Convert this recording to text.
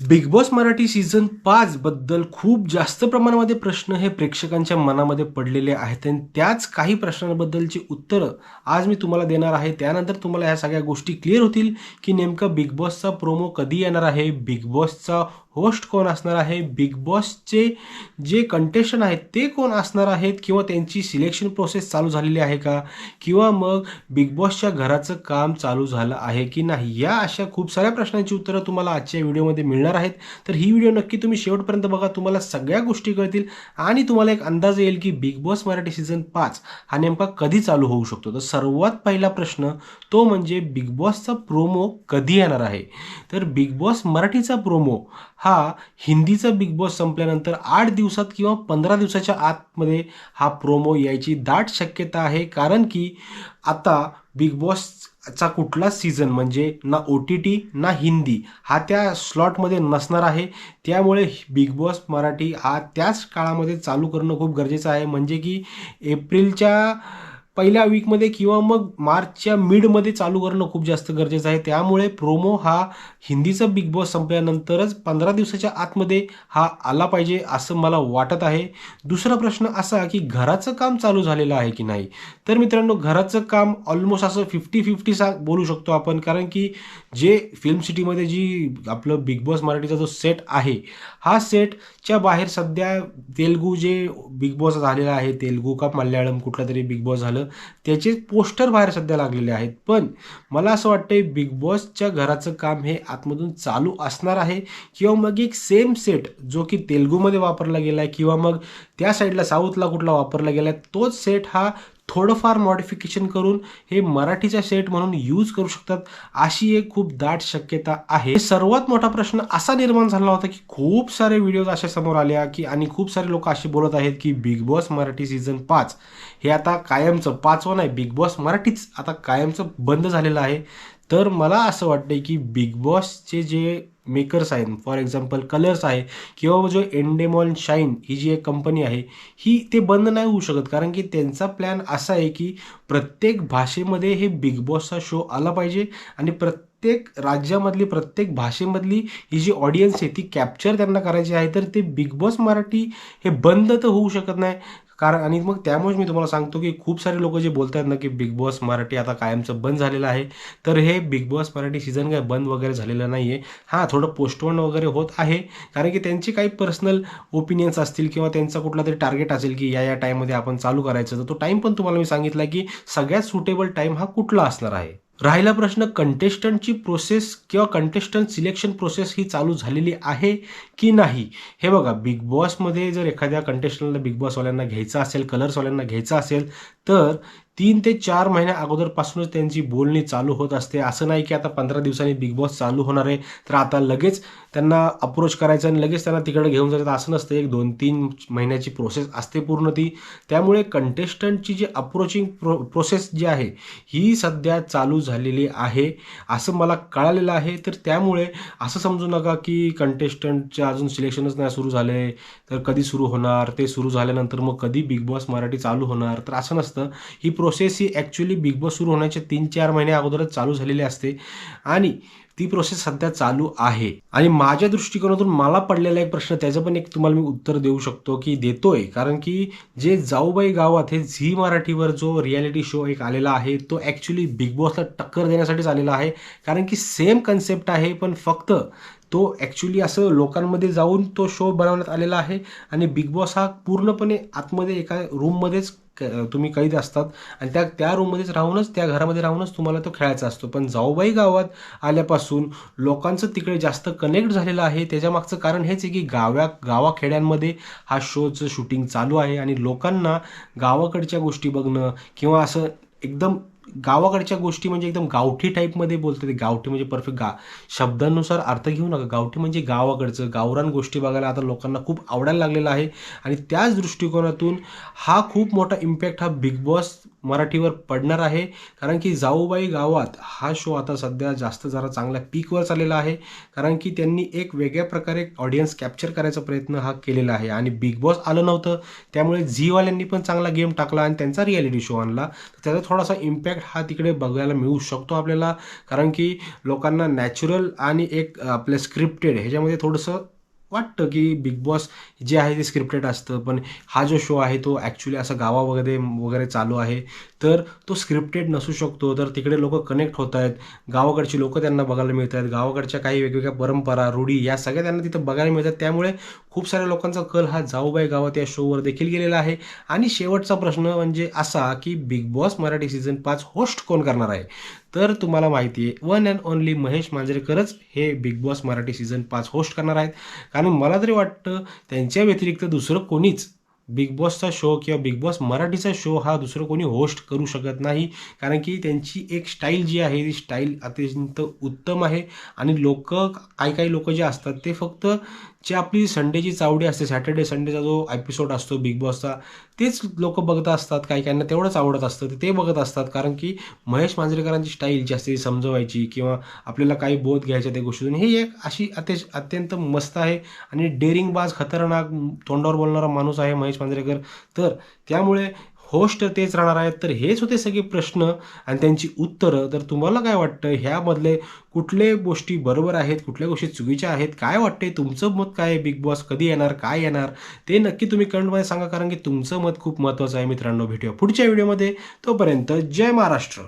Big Boss Marathi season पाच बद्दल खूप जास्त प्रमाणामध्ये प्रश्न हे प्रेक्षकांच्या मनामध्ये पडलेले आहेत. आणि त्याच काही प्रश्नांबद्दलची उत्तरं आज मी तुम्हाला देणार आहे. त्यानंतर तुम्हाला ह्या सगळ्या गोष्टी क्लिअर होतील की नेमका बिग बॉसचा प्रोमो कधी येणार आहे? बिग बॉसचा होस्ट कोण असणार आहे? बिग बॉसचे जे कंटेस्टंट आहेत ते कोण असणार आहेत? किंवा त्यांची सिलेक्शन प्रोसेस चालू झालेली आहे का? किंवा मग बिग बॉसच्या घराचं काम चालू झालं आहे की नाही? या अशा खूप साऱ्या प्रश्नांची उत्तरं तुम्हाला आजच्या व्हिडिओमध्ये मिळणार आहेत. तर ही व्हिडिओ नक्की तुम्ही शेवटपर्यंत बघा. तुम्हाला सगळ्या गोष्टी कळतील. आणि तुम्हाला एक अंदाज येईल की बिग बॉस मराठी सीझन पाच हा नेमका कधी चालू होऊ शकतो? तर सर्वात पहिला प्रश्न तो म्हणजे बिग बॉसचा प्रोमो कधी येणार आहे? तर बिग बॉस मराठीचा प्रोमो हा हिंदीचा बिग बॉस संपल्यानंतर आठ दिवसात किंवा पंधरा दिवसाच्या आतमध्ये हा प्रोमो यायची दाट शक्यता आहे. कारण की आता बिग बॉसचा कुठलाच सीझन म्हणजे ना ओ टी टी ना हिंदी हा त्या स्लॉटमध्ये नसणार आहे. त्यामुळे बिग बॉस मराठी हा त्याच काळामध्ये चालू करणं खूप गरजेचं आहे. म्हणजे की एप्रिलच्या पहिल्या वीकमध्ये किंवा मग मार्चच्या मिडमध्ये चालू करणं खूप जास्त गरजेचं आहे. त्यामुळे प्रोमो हा हिंदीचा बिग बॉस संपल्यानंतरच पंधरा दिवसाच्या आतमध्ये हा आला पाहिजे असं मला वाटत आहे. दुसरा प्रश्न असा की घराचं काम चालू झालेलं आहे की नाही? तर मित्रांनो घराचं काम ऑलमोस्ट असं फिफ्टी फिफ्टी सा बोलू शकतो आपण. कारण की जे फिल्म सिटीमध्ये जी आपलं बिग बॉस मराठीचा जो सेट आहे हा सेटच्या बाहेर सध्या तेलगू जे बिग बॉस झालेला आहे तेलगू का मल्याळम कुठला तरी बिग बॉस झालं त्याचे पोस्टर बाहेर सध्या लागलेले आहेत. पण मला असं वाटतंय बिग बॉसच्या घराचं काम हे आतमधून चालू असणार आहे किंवा मग एक सेम सेट जो की तेलगूमध्ये वापरला गेला आहे किंवा मग त्या साईडला साऊथला कुठला वापरला गेला आहे तोच सेट हा थोडंफार मॉडिफिकेशन करून हे मराठीचा सेट म्हणून यूज करू शकतात अशी एक खूप दाट शक्यता आहे. सर्वात मोठा प्रश्न असा निर्माण झाला होता की खूप सारे व्हिडिओज अशा समोर आल्या की आणि खूप सारे लोक असे बोलत आहेत की बिग बॉस मराठी सीझन पाच. हे आता कायमचं पाचवं नाही बिग बॉस मराठीच आता कायमचं बंद झालेलं आहे. तर मला असं वाटतं की बिग बॉसचे जे मेकर्स आहेत फॉर एक्झाम्पल कलर्स आहे किंवा जो एंडेमॉल शाईन ही जी एक कंपनी आहे ही ते बंद नाही होऊ शकत. कारण की त्यांचा प्लॅन असा आहे की प्रत्येक भाषेमध्ये हे बिग बॉसचा शो आला पाहिजे आणि प्रत्येक राज्यामधली प्रत्येक भाषेमधली ही जी ऑडियन्स आहे ती कॅप्चर त्यांना करायची आहे तर ते बिग बॉस मराठी हे बंद तर होऊ शकत नाही. कारण आणि मग त्यामुळेच मी तुम्हाला सांगतो की खूप सारे लोक जे बोलतात ना की बिग बॉस मराठी आता कायमचं बंद झालेलं आहे. तर हे बिग बॉस मराठी सीझन काय बंद वगैरे झालेलं नाही आहे हां थोडं पोस्टपोन वगैरे होत आहे. कारण की त्यांची काही पर्सनल ओपिनियन्स असतील किंवा त्यांचा कुठला तरी टार्गेट असेल की या या टाईममध्ये आपण चालू करायचं. तर तो टाईम पण तुम्हाला मी सांगितला की सगळ्यात सुटेबल टाईम हा कुठला असणार आहे? राहिला प्रश्न कंटेस्टंटची प्रोसेस किंवा कंटेस्टंट सिलेक्शन प्रोसेस ही चालू झालेली आहे की नाही? हे बघा बिग बॉसमध्ये जर एखाद्या कंटेस्टंटला बिग बॉसवाल्यांना घ्यायचं असेल कलर्सवाल्यांना घ्यायचं असेल तर तीन ते चार महिन्या अगोदरपासूनच त्यांची बोलणी चालू होत असते. असं नाही की आता पंधरा दिवसांनी बिग बॉस चालू होणार आहे. तर आता लगेच त्यांना अप्रोच करायचं आणि लगेच त्यांना तिकडे घेऊन जायचं. असं नसतं. एक दोन तीन महिन्याची प्रोसेस असते पूर्ण ती. त्यामुळे कंटेस्टंटची जी अप्रोचिंग प्रो प्रोसेस जी आहे ही सध्या चालू झालेली आहे. असं मला कळालेलं आहे. तर त्यामुळे असं समजू नका की कंटेस्टंटचे अजून सिलेक्शनच नाही सुरू झाले. तर कधी सुरू होणार? ते सुरू झाल्यानंतर मग कधी बिग बॉस मराठी चालू होणार? तर असं नसतं. ही प्रोसेस ही ॲक्च्युली बिग बॉस सुरू होण्याच्या तीन चार महिने अगोदरच चालू झालेली असते. आणि ती प्रोसेस सध्या चालू आहे. आणि माझ्या दृष्टिकोनातून मला पडलेला एक प्रश्न त्याचं पण एक तुम्हाला मी उत्तर देऊ शकतो की देतोय. कारण की जे जाऊबाई गावात हे झी मराठीवर जो रियालिटी शो एक आलेला आहे तो ॲक्च्युली बिग बॉसला टक्कर देण्यासाठीच आलेला आहे. कारण की सेम कन्सेप्ट आहे पण फक्त तो ॲक्च्युली असं लोकांमध्ये जाऊन तो शो बनवण्यात आलेला आहे. आणि बिग बॉस हा पूर्णपणे आतमध्ये एका रूममध्येच तुम्ही कैद असतात. आणि त्या त्या रूममध्येच राहूनच त्या घरामध्ये राहूनच तुम्हाला तो खेळायचा असतो. पण जाऊबाई गावात आल्यापासून लोकांचं तिकडे जास्त कनेक्ट झालेलं आहे. त्याच्यामागचं कारण हेच आहे की गाव्या गावाखेड्यांमध्ये हा शोचं शूटिंग चालू आहे. आणि लोकांना गावाकडच्या गोष्टी बघणं किंवा असं एकदम गावाकडच्या गोष्टी म्हणजे एकदम गावठी टाईपमध्ये बोलते ते. गावठी म्हणजे परफेक्ट गा शब्दांनुसार अर्थ घेऊ नका. गावठी म्हणजे गावाकडचं गावरान गोष्टी बघायला आता लोकांना खूप आवडायला लागलेलं आहे. आणि त्याच दृष्टिकोनातून हा खूप मोठा इम्पॅक्ट हा बिग बॉस मराठीवर पडणार आहे. कारण की जाऊबाई गावात हा शो आता सध्या जास्त जरा चांगल्या पीकवर चाललेला आहे. कारण की त्यांनी एक वेगळ्या प्रकारे ऑडियन्स कॅप्चर करायचा प्रयत्न हा केलेला आहे. आणि बिग बॉस आलं नव्हतं. त्यामुळे झीवाल्यांनी पण चांगला गेम टाकला आणि त्यांचा रियालिटी शो आणला. तर त्याचा थोडासा इम्पॅक्ट हा तिकडे बघायला मिळू शकतो आपल्याला. कारण की लोकांना नॅचरल आणि एक आपल्या स्क्रिप्टेड ह्याच्यामध्ये थोडंसं वाटतं की बिग बॉस जे आहे ते स्क्रिप्टेड असतं पण हा जो शो आहे तो ॲक्च्युली असं गावा वगैरे वगैरे चालू आहे. तर तो स्क्रिप्टेड नसू शकतो तर तिकडे लोक कनेक्ट होत आहेत. गावाकडची लोक त्यांना बघायला मिळत आहेत. गावाकडच्या काही वेगवेगळ्या परंपरा रूढी या सगळ्या त्यांना तिथं बघायला मिळतात. त्यामुळे खूप साऱ्या लोकांचा कल हा जाऊबाई गावात या शोवर देखील गेलेला आहे. आणि शेवटचा प्रश्न म्हणजे असा की बिग बॉस मराठी सीझन पाच होस्ट कोण करणार आहे? तर तुम्हाला माहिती आहे वन अँड ओनली महेश मांजरेकरच हे बिग बॉस मराठी सीझन पाच होस्ट करणार आहेत. कारण मला तरी वाटतं त्यांच्या व्यतिरिक्त दुसरं कोणीच बिग बॉसचा शो किंवा बिग बॉस मराठीचा शो हा दुसरं कोणी होस्ट करू शकत नाही. कारण की त्यांची एक स्टाईल जी आहे ती स्टाईल अत्यंत उत्तम आहे. आणि लोक काही काही लोक जे असतात ते फक्त जे आपली संडेची चावडी असते सॅटर्डे संडेचा जो एपिसोड असतो बिग बॉसचा तेच लोक बघत असतात काही काहींना तेवढंच आवडत असतं तर ते बघत असतात. कारण की महेश मांजरेकरांची स्टाईल जी असते ती समजवायची किंवा आपल्याला काही बोध घ्यायच्या त्या गोष्टीतून हे एक अशी अतिश अत्यंत मस्त आहे आणि डेअरिंग बाज खतरनाक तोंडावर बोलणारा माणूस आहे महेश मांजरेकर. तर त्यामुळे होस्ट तेच राहणार आहेत. तर हेच होते सगळे प्रश्न आणि त्यांची उत्तरं. तर तुम्हाला काय वाटतं? ह्यामधले कुठले गोष्टी बरोबर आहेत? कुठल्या गोष्टी चुकीच्या आहेत? काय वाटते तुमचं मत काय आहे? बिग बॉस कधी येणार? काय येणार? ते नक्की तुम्ही कमेंटमध्ये सांगा कारण की तुमचं मत खूप महत्त्वाचं आहे मित्रांनो. भेटूया पुढच्या व्हिडिओमध्ये. तोपर्यंत जय महाराष्ट्र.